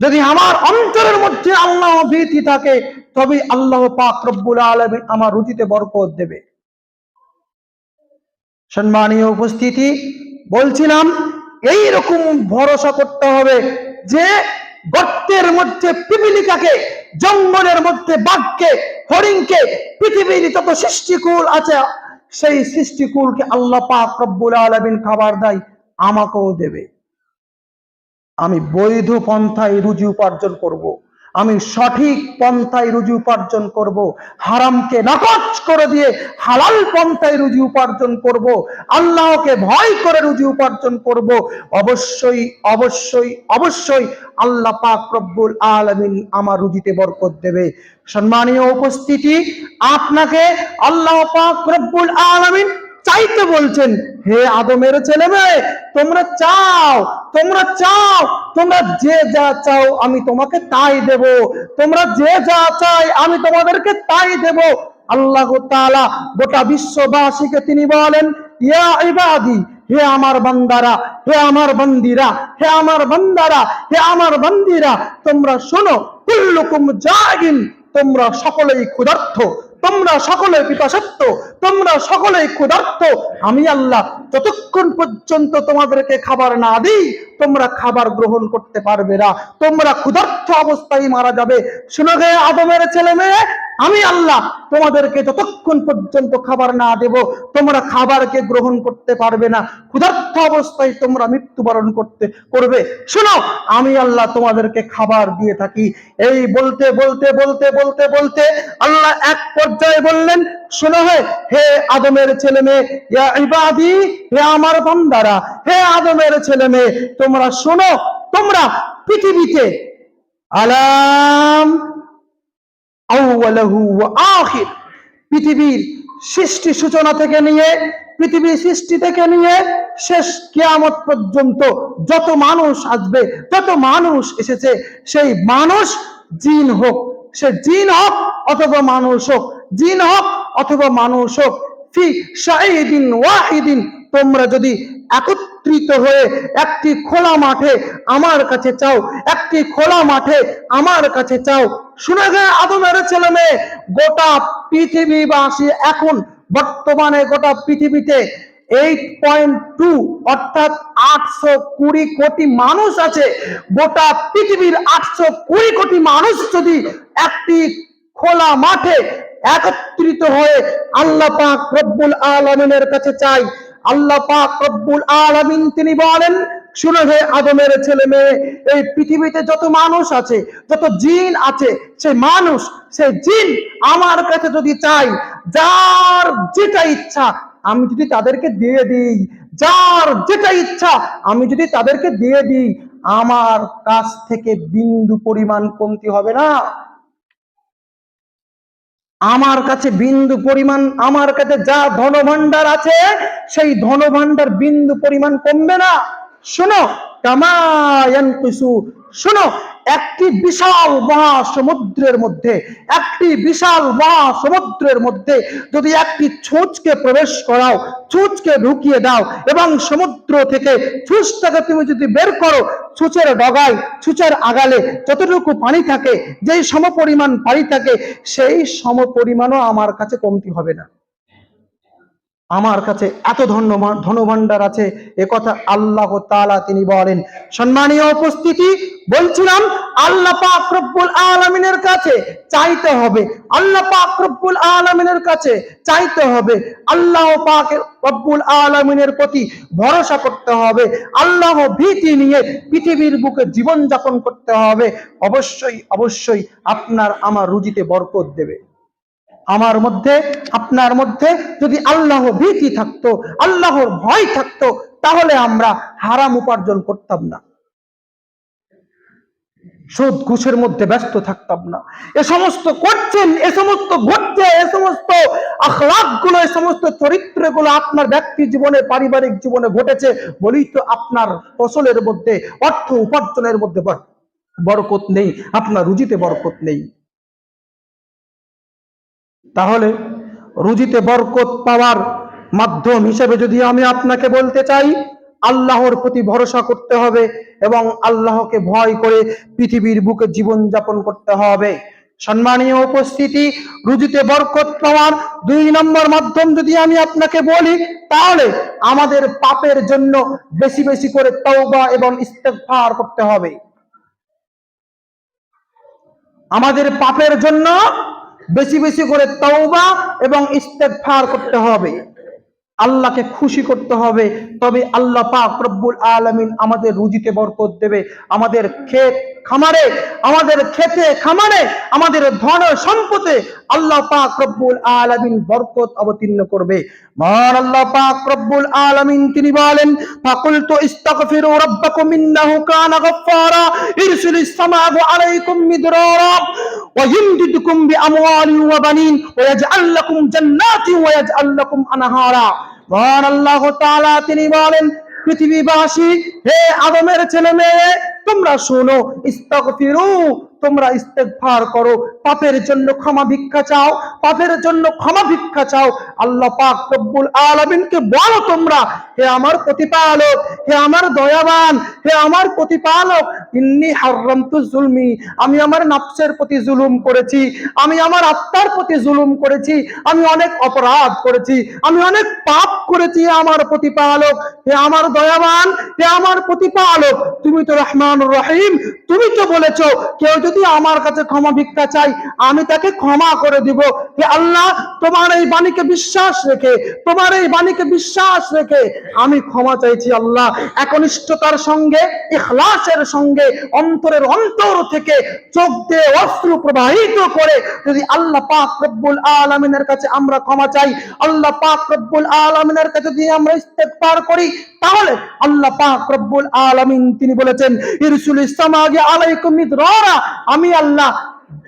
যদি আমার অন্তরের মধ্যে আল্লাহ ভীতি থাকে তবে আল্লাহ পাক রব্বুল আলমী আমার রুজিতে বরকত দেবে। সম্মানীয় উপস্থিতি, বলছিলাম এই রকম ভরসা করতে হবে যে গর্তের মধ্যে পিপিলিকাকে, জঙ্গলের মধ্যে বাঘকে, হরিণকে, পৃথিবীর যত সৃষ্টিকুল আছে, সেই সৃষ্টিকুলকে আল্লাহ পাক রব্বুল আলমিন খাবার দেয় আমাকেও দেবে। আমি বৈধ পন্থায় রুজি উপার্জন করব। আমি সঠিক পন্থায় রুজি উপার্জন করব। হারামকে নাকচ করে দিয়ে হালাল পন্থায় রুজি উপার্জন করব। আল্লাহকে ভয় করে রুজি উপার্জন করব। অবশ্যই অবশ্যই অবশ্যই আল্লাহ পাক রব্বুল আলামিন আমার রুজিতে বরকত দেবে সম্মানীয় উপস্থিতি, আপনাকে আল্লাহ পাক রব্বুল আলামিন চাইতে বলছেন, হে আদমের ছেলে মেয়ে, তোমরা চাও তোমরা চাও, তোমরা যে যা চাও আমি তোমাকে তাই দেব। তোমরা যে যা চাই আমি তোমাদেরকে তাই দেব। আল্লাহ তাআলা গোটা বিশ্ববাসীকে তিনি বলেন, ইয়া ইবাদি, হে আমার বান্দারা, হে আমার বন্দিরা, হে আমার বান্দারা, হে আমার বন্দিরা, তোমরা শোনো, কুল্লুকুম জাগিন, তোমরা সকলেই ক্ষুধার্থ তোমরা সকলে পিপাসত্ব তোমরা সকলেই ক্ষুধার্ত আমি আল্লাহ যতক্ষণ পর্যন্ত তোমাদেরকে খাবার না দিই, তোমরা খাবার গ্রহণ করতে পারবে না। তোমরা ক্ষুধার্ত অবস্থায় মারা যাবে। শুনে গে আদমের ছেলে মেয়ে আমি আল্লাহ তোমাদেরকে যতক্ষণ পর্যন্ত খাবার না দেব, তোমরা খাবারকে গ্রহণ করতে পারবে না। ক্ষুধার্ত অবস্থায় তোমরা মৃত্যুবরণ করতে করবে। শোনো, আমি আল্লাহ তোমাদেরকে খাবার দিয়ে থাকি। এই বলতে বলতে বলতে বলতে বলতে আল্লাহ এক পর্যায়ে বললেন, শোনো হে হে আদমের ছেলে মেয়ে হে আমার বান্দারা, হে আদমের ছেলে মেয়ে, তোমরা শোনো, তোমরা পৃথিবীতে আলাম আখির। পৃথিবীর সৃষ্টি সূচনা থেকে নিয়ে, পৃথিবীর সৃষ্টি থেকে নিয়ে শেষ কিয়ামত পর্যন্ত যত মানুষ আসবে, যত মানুষ এসেছে, সেই মানুষ জিন হোক, সে জিন হোক অথবা মানুষ হোক, জিন হোক অথবা মানুষ হোক, ফি শাহিদিন ওয়াহিদিন তোমরা যদি একত্রিত হয়ে একটি খোলা মাঠে আমার কাছে চাও, একটি খোলা মাঠে আমার কাছে চাও। শুনে গে আদমের ছেলে মেয়ে, গোটা পৃথিবীবাসী এখন বর্তমানে গোটা পৃথিবীতে এইট পয়েন্ট টু অর্থাৎ আটশো কুড়ি কোটি মানুষ আছে। গোটা পৃথিবীর আটশো কুড়ি কোটি মানুষ যদি একটি খোলা মাঠে একত্রিত হয়ে রব্বুল আলমিনের কাছে চাই আল্লাহ পাক রব্বুল আলামিন তিনি বলেন, শুনে হে আদমের ছেলে মেয়ে, এই পৃথিবীতে যত মানুষ আছে, যত জিন আছে, সে মানুষ, সে জিন আমার কাছে যদি চাই যার যেটা ইচ্ছা আমি যদি তাদেরকে দিয়ে দিই, যার যেটা ইচ্ছা আমি যদি তাদেরকে দিয়ে দিই, আমার কাছ থেকে বিন্দু পরিমাণ কমতি হবে না। আমার কাছে বিন্দু পরিমাণ, আমার কাছে যা ধনভাণ্ডার আছে, সেই ধনভাণ্ডার বিন্দু পরিমাণ কমবে না। শোনো কামায়ান শোনো একটি বিশাল মহাসমুদ্রের মধ্যে, একটি বিশাল মহাসমুদ্রের মধ্যে যদি একটি ছুঁচকে প্রবেশ করাও, ছুঁচকে ঢুকিয়ে দাও এবং সমুদ্র থেকে ছুঁচটাকে তুমি যদি বের করো, ছুঁচের ডগায়, ছুঁচের আগালে যতটুকু পানি থাকে, যেই সমপরিমাণ পানি থাকে, সেই সমপরিমাণও আমার কাছে কমতি হবে না। আমার কাছে এত ধন্য ধনভাণ্ডার আছে। কথা আল্লাহ তালা তিনি বলেন। সম্মানীয় উপস্থিতি, বলছিলাম, আল্লাহ পাক আলামিনের কাছে চাইতে হবে। আল্লাহ পাক আলামিনের কাছে চাইতে হবে। আল্লাহ পাক রব্বুল আলামিনের প্রতি ভরসা করতে হবে। আল্লাহ ভীতি নিয়ে পৃথিবীর বুকে জীবন যাপন করতে হবে। অবশ্যই অবশ্যই আপনার আমার রুজিতে বরকত দেবে। আমার মধ্যে, আপনার মধ্যে যদি আল্লাহ ভীতি থাকতো, আল্লাহর ভয় থাকতো, তাহলে আমরা হারাম উপার্জন করতাম না। সুদ, ঘুষের মধ্যে ব্যস্ত থাকতাম না। এ সমস্ত করছেন, এ সমস্ত ঘটছে, এ সমস্ত আখলাকগুলো এ সমস্ত চরিত্রগুলো আপনার ব্যক্তি জীবনে, পারিবারিক জীবনে ঘটেছে, বলেই তো আপনার ফসলের মধ্যে, অর্থ উপার্জনের মধ্যে বর- বরকত নেই, আপনার রুজিতে বরকত নেই। তাহলে রুজিতে বরকত পাওয়ার মাধ্যম হিসেবে যদি আমি আপনাকে বলতে চাই, আল্লাহর প্রতি ভরসা করতে হবে এবং আল্লাহকে ভয় করে পৃথিবীর বুকে জীবন যাপন করতে হবে। সম্মানীয় উপস্থিতি, রুজিতে বরকত পাওয়ার দুই নম্বর মাধ্যম যদি আমি আপনাকে বলি, তাহলে আমাদের পাপের জন্য বেশি বেশি করে তওবা এবং ইস্তেগফার করতে হবে। আমাদের পাপের জন্য বেশি বেশি করে তওবা এবং ইস্তেফার করতে হবে। আল্লাহকে খুশি করতে হবে। তবে আল্লাহ পাক রব্বুল আলমিন আমাদের রুজিতে বরকত দেবে। আমাদের ক্ষেত খামারে, আমাদের খেতে খামারে, আমাদের ধন সম্পদে আল্লাহ পাক রব্বুল আলামিন বরকত অবতীর্ণ করবে। মহান আল্লাহ পাক রব্বুল আলামিন তিনি বলেন, ফাকুলতু ইস্তাগফিরু রাব্বাকুম ইন্নাহু কানা গাফফারা ইরসিলিস সামাআ আলাইকুম মিদরারা, ওয়া ইমদিদুকুম বিআমওয়ালিন ওয়া বানিন, ওয়া ইয়াজআল লাকুম জান্নাতিন ওয়া ইয়াজআল লাকুম আনহারা। মহান আল্লাহ তাআলা তিনি বলেন, পৃথিবীবাসী, হে আদমের ছেলে মেয়ে তোমরা শোনো, ইস্তাগফিরু তোমরা ইস্তেগফার করো। পাপের জন্য ক্ষমা ভিক্ষা চাও, পাপের জন্য ক্ষমা ভিক্ষা চাও। আল্লাহ পাক রব্বুল আলামিনকে বলো তোমরা, হে আমার প্রতিপালক, হে আমার দয়াবান, হে আমার প্রতিপালক, ইন্নি হারামতু জুলমি, আমি আমার নাফসের প্রতি জুলুম করেছি, আমি আমার আত্মার প্রতি জুলুম করেছি, আমি অনেক অপরাধ করেছি, আমি অনেক পাপ করেছি আমার প্রতিপালক, হে আমার দয়াবান, হে আমার প্রতিপালক। তুমি তো রহমান রহিম, তুমি তো বলেছ, কেউ যদি আমার কাছে ক্ষমা ভিক্ষা চাই, আমি তাকে ক্ষমা করে দিব। হে আল্লাহ, তোমার এই বাণীকে বিশ্বাস রেখে, তোমার এই বাণীকে বিশ্বাস রেখে আমি ক্ষমা চাইছি আল্লাহ। একনিষ্ঠতার সঙ্গে, ইখলাসের সঙ্গে, অন্তরের অন্তর থেকে চোখ দিয়ে অস্ত্র প্রবাহিত করে যদি আল্লাহ পাক রব্বুল আলামিনের কাছে আমরা ক্ষমা চাই, আল্লাহ পাক রব্বুল আলামিনের কাছে যদি আমরা ইস্তেগফার করি, তাহলে আল্লাহ পাক রব্বুল আলামিন তিনি বলেছেন, ইরসুল ইসলামাগে আলাইকুম মিদরারা আমি আল্লাহ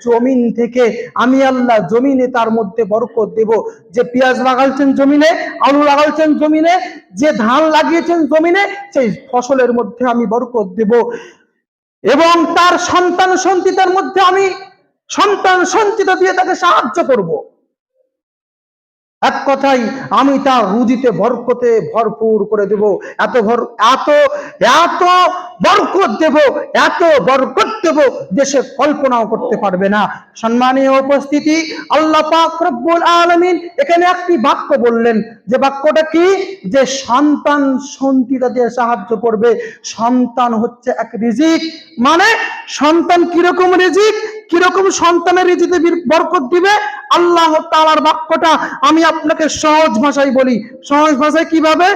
জমিন থেকে, আমি আল্লাহ জমিনে তার মধ্যে বরকত দেব। যে পেঁয়াজ লাগাইছেন জমিনে, আলু লাগাইছেন জমিনে, যে ধান লাগিয়েছেন জমিনে, সেই ফসলের মধ্যে আমি বরকত দেব। এবং তার সন্তান সন্তিতার মধ্যে আমি সন্তান সঞ্চিত দিয়ে তাকে সাহায্য করব। এক কথাই আমি তার রুজিতে বরকতে ভরপুর করে দেব। এত ভর, এত এত বরকত দেব, এত বরকত দেব, দেশে কল্পনাও করতে পারবে না। সম্মানীয় উপস্থিতি, আল্লাহ পাক রব্বুল আলামিন এখানে একটি বাক্য বললেন। যে বাক্যটা কি? যে সন্তান সন্তিতা দিয়ে সাহায্য করবে। সন্তান হচ্ছে এক রিজিক। মানে সন্তান কীরকম রিজিক? কীরকম সন্তানের রীতিতে বরকত দিবে? আল্লাহ তালার বাক্যটা আমি আপনাকে সহজ ভাষায় বলি। সহজ ভাষায় কীভাবে?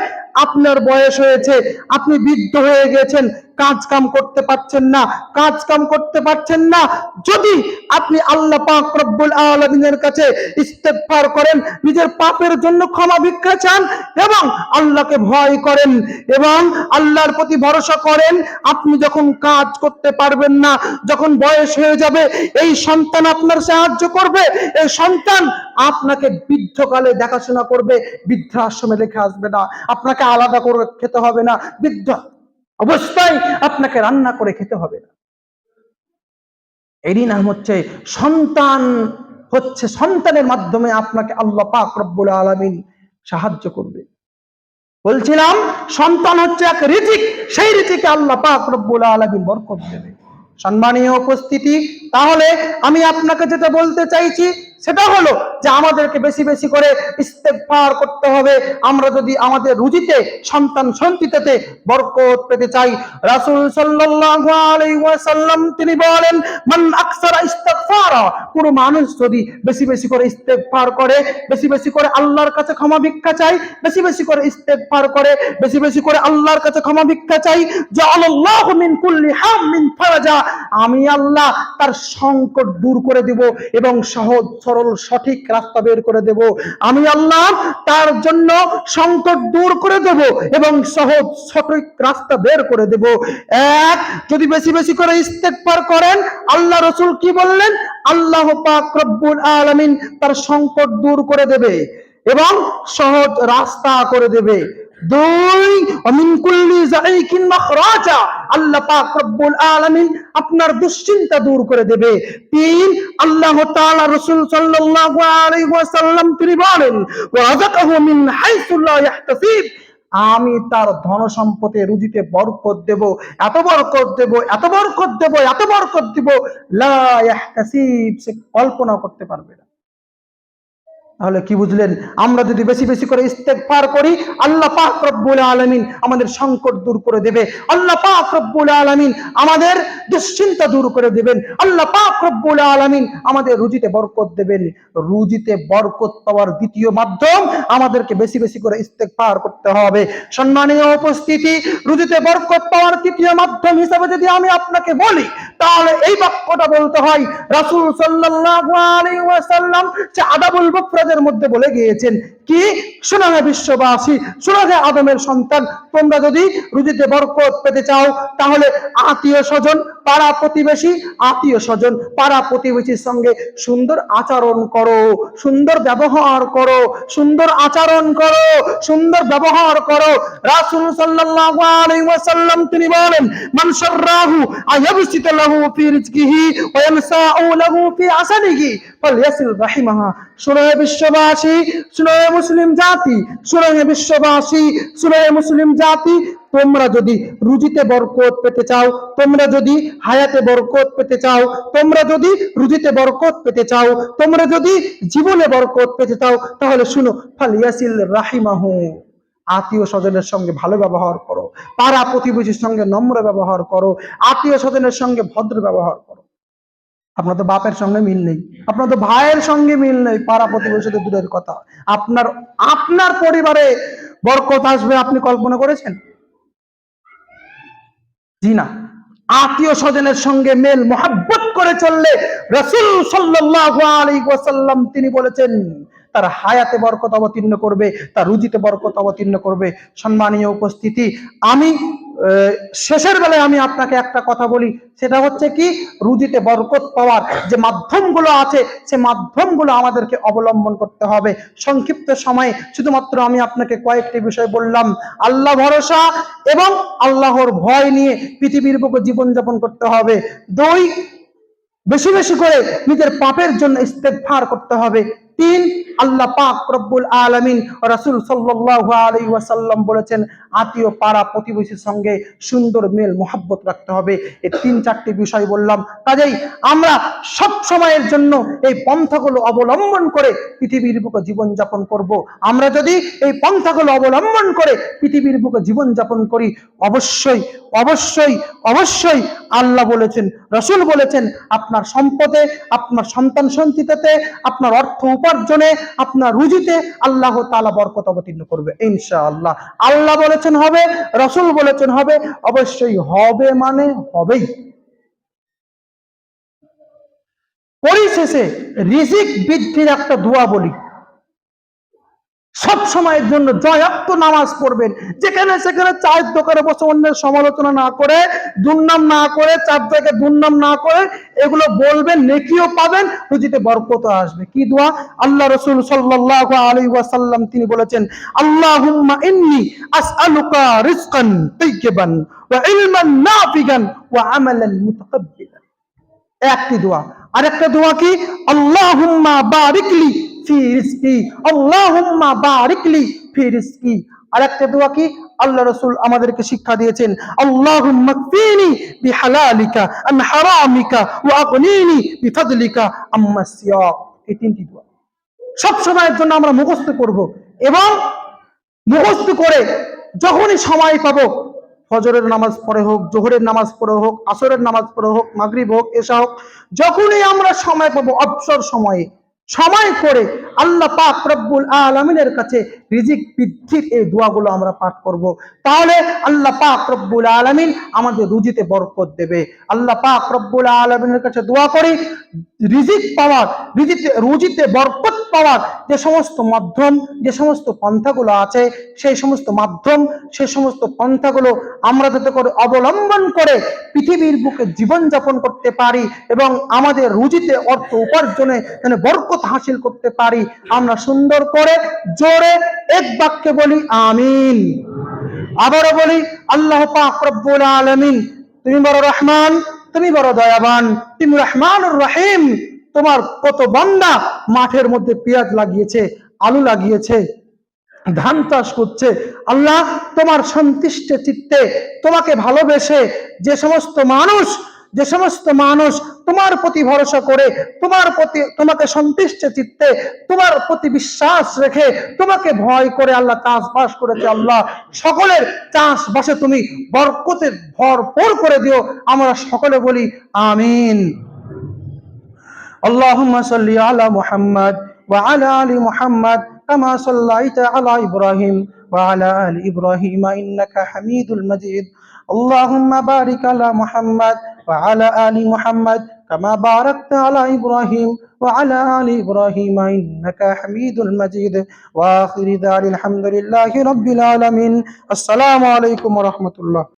আপনার বয়স হয়েছে, আপনি বৃদ্ধ হয়ে গেছেন কাজ কাম করতে পারছেন না, কাজ কাম করতে পারছেন না, যদি আপনি আল্লাহ পাক রব্বুল আলামিনের কাছে ইস্তেগফার করেন, নিজের পাপের জন্য ক্ষমা ভিক্ষা চান এবং আল্লাহকে ভয় করেন এবং আল্লাহর প্রতি ভরসা করেন, আপনি যখন কাজ করতে পারবেন না, যখন বয়স হয়ে যাবে, এই সন্তান আপনার সাহায্য করবে, এই সন্তান আপনাকে বৃদ্ধকালে দেখাশোনা করবে, বৃদ্ধাশ্রমে রেখে আসবে না, আপনাকে আলাদা করে খেতে হবে না, বৃদ্ধ অবস্থায় আপনাকে রান্না করে খেতে হবে না। এরই নাম হচ্ছে সন্তান, হচ্ছে সন্তানের মাধ্যমে আপনাকে আল্লাহ পাক রব্বুল আলামিন সাহায্য করবে। বলছিলাম, সন্তান হচ্ছে এক রিজিক, সেই রিজিকে আল্লাহ পাক রব্বুল আলামিন বরকত দেবে। সম্মানীয় উপস্থিতি, তাহলে আমি আপনাকে যেটা বলতে চাইছি সেটা হলো যে আমাদেরকে বেশি বেশি করে ইস্তেগফার করতে হবে। আমরা যদি আমাদের রুজিতে, সন্তান সন্তিতে বরকত পেতে চাই, রাসূল ওয়াসাল্লাম তিনি বলেন, মান আকসারা ইস্তেগফারা কোন মানুষ যদি বেশি বেশি করে ইস্তেগফার করে, বেশি বেশি করে আল্লাহর কাছে ক্ষমা ভিক্ষা চাই বেশি বেশি করে ইস্তেগফার করে, বেশি বেশি করে আল্লাহর কাছে ক্ষমা ভিক্ষা চাই, জাআলাল্লাহু মিন কুল্লি হামিন ফারাজা, আমি আল্লাহ তার সংকট দূর করে দিব এবং সহজ সরল সঠিক রাস্তা বের করে দেব। আমি আল্লাহ তার জন্য সংকট দূর করে দেব এবং সহজ সঠিক রাস্তা বের করে দেব। এক, যদি বেশি বেশি করে ইস্তেগফার করেন, আল্লাহ রসুল কি বললেন? আল্লাহ পাক রব্বুল আলামিন তার সংকট দূর করে দেবে এবং সহজ রাস্তা করে দেবে। দুই জাইকিন মাখরাজা। আল্লাহ পাক রব্বুল আলামিন আপনার দুশ্চিন্তা দূর করে দেবে। তিন, আল্লাহ তাআলা রাসূল সাল্লাল্লাহু আলাইহি ওয়াসাল্লাম তিনি বলেন, ওয়া রাযাকাহু মিন হাইসু লা আমি তার ধন সম্পদে রুজিতে বরকত দেব, এত বরকত দেব, এত বরকত দেব, এত বরকত দেব। লা ইয়াহতাসিব সে কল্পনা করতে পারবে তাহলে কি বুঝলেন? আমরা যদি বেশি বেশি করে ইস্তেগফার করি, আল্লাহ পাক আলামিন আমাদের সংকট দূর করে দেবে। আল্লাহ পাক আলামিন আমাদের দুশ্চিন্তা দূর করে দেবেন। আল্লাহ পাক আলামিন আমাদের রুজিতে বরকত দেবেন। রুজিতে বরকত পাওয়ার দ্বিতীয় মাধ্যম আমাদেরকে বেশি বেশি করে ইস্তেগফার করতে হবে। সম্মানীয় উপস্থিতি, রুজিতে বরকত পাওয়ার তৃতীয় মাধ্যম হিসাবে যদি আমি আপনাকে বলি, তাহলে এই বাক্যটা বলতে হয়, রাসূল সাল্লাল্লাহু আলাইহি ওয়াসাল্লাম আদাবুল মুফরাদের মধ্যে বলে গিয়েছেন, কি? হে বিশ্ববাসী হে আদমের সন্তান, তোমরা যদি রুজিতে বরকত পেতে চাও, তাহলে আত্মীয় স্বজন, পাড়া প্রতিবেশী, আত্মীয় স্বজন, পাড়া প্রতিবেশীর সঙ্গে সুন্দর আচরণ করো, সুন্দর ব্যবহার করো, সুন্দর আচরণ করো, সুন্দর ব্যবহার করো। রাসূল সাল্লাল্লাহু আলাইহি ওয়াসাল্লাম তিনি বলেন, মান শাররাহু আয়াবসিত লাহু ফি রিজকিহি ওয়া ইয়ামসাউ লাহু ফি আসানিহি ফালইয়াসিল রাহিমাহা। শুনে বিশ্ববাসী শুনে মুসলিম জাতি শুনে বিশ্ববাসী শুনে মুসলিম জাতি, তোমরা যদি রুজিতে বরকত পেতে চাও, তোমরা যদি হায়াতে বরকত পেতে চাও, তোমরা যদি রুজিতে বরকত পেতে চাও, তোমরা যদি জীবনে বরকত পেতে চাও, তাহলে শুনো ফালিয়াসিল রাহিমাহু। আত্মীয় স্বজনের সঙ্গে ভালো ব্যবহার করো। পাড়া প্রতিবেশীর সঙ্গে নম্র ব্যবহার করো। আত্মীয় স্বজনের সঙ্গে ভদ্র ব্যবহার করো। আপনার তো বাপের সঙ্গে মিল নেই। আপনার তো ভাইয়ের সঙ্গে মিল নেই। পাড়া প্রতিবেশী তো দূরের কথা। আপনার আপনার পরিবারে বরকত আসবে আপনি কল্পনা করেছেন? জি না। আত্মীয় স্বজনের সঙ্গে মেল, মোহাব্বত করে চললে রসুল সাল্লাহ আলী ওয়াসাল্লাম তিনি বলেছেন তার হায়াতে বরকত অবতীর্ণ করবে, তার রুজিতে বরকত অবতীর্ণ করবে। সম্মানীয় উপস্থিতি, আমি শেষের বেলায় আমি আপনাকে একটা কথা বলি। সেটা হচ্ছে কি? রুজিতে বরকত পাওয়ার যে মাধ্যমগুলো আছে, সে মাধ্যমগুলো আমাদেরকে অবলম্বন করতে হবে। সংক্ষিপ্ত সময়ে শুধুমাত্র আমি আপনাকে কয়েকটি বিষয় বললাম। আল্লাহ ভরসা এবং আল্লাহর ভয় নিয়ে পৃথিবীর বুকে জীবনযাপন করতে হবে। দুই, বেশি বেশি করে নিজের পাপের জন্য ইস্তেগফার করতে হবে। তিন আল্লাহ পাক রব্বুল আলামিন রাসূল সাল্লাল্লাহু আলাইহি ওয়াসাল্লাম বলেছেন, আত্মীয়, পাড়া, প্রতিবেশীর সঙ্গে সুন্দর মেল, মোহাব্বত রাখতে হবে। এই তিন চারটি বিষয় বললাম। কাজেই আমরা সব সময়ের জন্য এই পন্থাগুলো অবলম্বন করে পৃথিবীর বুকে জীবনযাপন করব। আমরা যদি এই পন্থাগুলো অবলম্বন করে পৃথিবীর বুকে জীবনযাপন করি, অবশ্যই অবশ্যই অবশ্যই আল্লাহ বলেছেন, রসুল বলেছেন, আপনার সম্পদে, আপনার সন্তান সঞ্চিততে আপনার অর্থ উপার্জনে আপনার রুজিতে আল্লাহ তালা বরকত অবতীর্ণ করবে ইনশা আল্লাহ বলেছেন হবে, রসুল বলেছেন হবে, অবশ্যই হবে মানে হবেই। পরিশেষে রিজিক বৃদ্ধির একটা দোয়া বলি। সব সময়ের জন্য জয়াপ্ত নামাজ পড়বেন। যেখানে সেখানে চায়ের দোকানে বসে অন্যের সমালোচনা না করে, দুর্নাম না করে, চার জায়গায় দুর্নাম না করে এগুলো বলবেন, নেকিও পাবেন, রুজিতে বরকত আসবে। কি দোয়া? আল্লাহ রসুল সাল্লাল্লাহু আলাইহি ওয়াসাল্লাম তিনি বলেছেন, আল্লাহুম্মা ইন্নী আসআলুকা রিজকান তাইয়িবান ওয়া ইলমান নাফিগান ওয়া আমালান মুতাকাব্বিলান। একটি দোয়া। আরেকটা দোয়া কি? আল্লাহুম্মা বারিকলি ফি রিজকি। আল্লাহুম্মা বারিকলি ফি রিজকি। আরেকটা দোয়া কি? আল্লাহ রাসূল আমাদেরকে শিক্ষা দিয়েছেন, আল্লাহুম্মা কফিনি বিহালালিকা আন হারামিকা ওয়া আগনিনি বিফাদলিকা আম্মা সিয়া এই তিনটি দোয়া। সব সময়ের জন্য আমরা মুখস্থ করব এবং মুখস্থ করে যখনই সময় পাবো ফজরের নামাজ পড়ে হোক, জোহরের নামাজ পড়ে হোক, আসরের নামাজ পড়ে হোক, মাগরিব হোক এসা হোক, যখনই আমরা সময় পাবো, অবসর সময়ে, সময় করে আল্লাহ পাক রব্বুল আলমিনের কাছে রিজিক বৃদ্ধির এই দোয়াগুলো আমরা পাঠ করব। তাহলে আল্লাহ পাক রব্বুল আলমিন আমাদের রুজিতে বরকত দেবে আল্লাহ পাক রব্বুল আলমিনের কাছে দোয়া করি, রিজিক পাওয়ার, রিজিতে, রুজিতে বরকত পাওয়ার যে সমস্ত মাধ্যম, যে সমস্ত পন্থাগুলো আছে, সেই সমস্ত মাধ্যম, সেই সমস্ত পন্থাগুলো আমরা যাতে করে অবলম্বন করে পৃথিবীর বুকে জীবনযাপন করতে পারি এবং আমাদের রুজিতে অর্থ উপার্জনে যেন বরকত হাসিল করতে পারি, আমরা সুন্দর করে জোরে এক বাক্যে বলি, আমিন। আবারও বলি, আল্লাহ পাক আলামিন, তুমি বড় রহমান, তুমি বড় দয়াবান, তুমি রহমানুর রহিম তোমার কত বান্দা মাঠের মধ্যে পেঁয়াজ লাগিয়েছে, আলু লাগিয়েছে, ধান চাষ করছে। আল্লাহ তোমার সন্তুষ্ট চিত্তে তোমাকে ভালোবেসে যে সমস্ত মানুষ, যে সমস্ত মানুষ তোমার প্রতি ভরসা করে, তোমার প্রতি, তোমাকে সন্তুষ্ট চিত্তে তোমার প্রতি বিশ্বাস রেখে তোমাকে ভয় করে আল্লাহ চাষবাস করেছে। আল্লাহ সকলের চাষবাসে তুমি বরকতের ভরপুর করে দিও। আমরা সকলে বলি, আমিন। اللهم صل على محمد وعلى ال محمد كما صليت على ابراهيم وعلى ال ابراهيم انك حميد المجيد اللهم بارك على محمد وعلى ال محمد كما باركت على ابراهيم وعلى ال ابراهيم انك حميد المجيد واخر دار الحمد لله رب العالمين السلام عليكم ورحمه الله